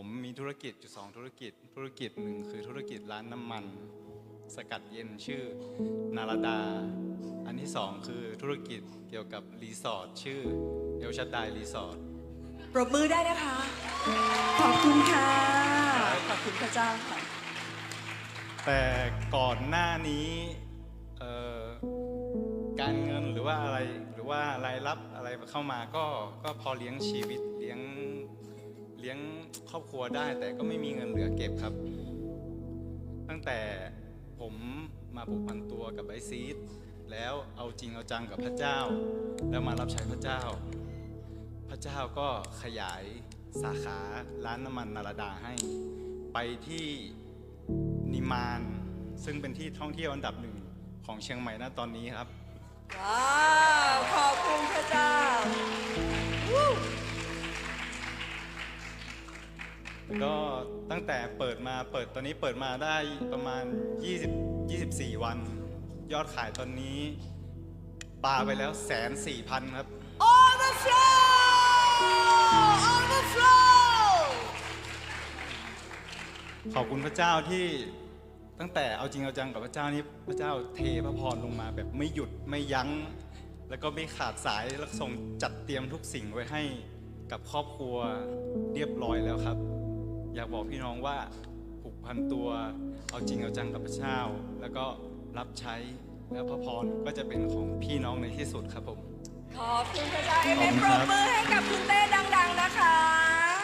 ผมมีธุรกิจอยู่สองธุรกิจ ธุรกิจหนึ่งคือธุรกิจร้านน้ำมัน สกัดเย็นชื่อนาราดา อันที่สองคือธุรกิจเกี่ยวกับรีสอร์ทชื่อเอลชัดไดรีสอร์ทปรบมือได้นะคะ ขอบคุณค่ะ ขอบคุณพระเจ้าค่ะ แต่ก่อนหน้านี้เอ่อการเงินหรือว่าอะไรหรือว่ารายรับอะไรเข้ามาก็ก็พอเลี้ยงชีวิตเลี้ยงเลี้ยงครอบครัวได้ แต่ก็ไม่มีเงินเหลือเก็บครับ ตั้งแต่ผมมาผูกพันตัวกับไอซีดแล้วเอาจริงเอาจังกับพระเจ้า แล้วมารับใช้พระเจ้า พระเจ้าก็ขยายสาขาร้านน้ำมันนาราดาให้ ไปที่นิมาน ซึ่งเป็นที่ท่องเที่ยวอันดับหนึ่งของเชียงใหม่ณตอนนี้ครับว้าวขอบคุณพระเจ้า ก็ตั้งแต่เปิดมาเปิดตอนนี้เปิดมาได้ประมาณ 20 24 วัน ยอดขายตอนนี้ปาไปแล้วแสนสี่พันครับ Overflow Overflow ขอบคุณพระเจ้าที่ตั้งแต่เอาจริงเอาจังกับพระเจ้านี่พระเจ้าเทพระพรลงมาแบบไม่หยุดไม่ยัง้ง แล้วก็ไม่ขาดสายแล้วทรงจัดเตรียมทุกสิ่งไว้ให้กับครอบครัวเรียบร้อยแล้วครับ อยากบอกพี่น้องว่าผูกพันตัว เอาจริงเอาจังกับพระเจ้า แล้วก็รับใช้แล้วพระพรก็จะเป็นของพี่น้องในที่สุดครับผม ขอบคุณพระเจ้าเอเมนปรบมือให้กับคุณเต้ดังๆน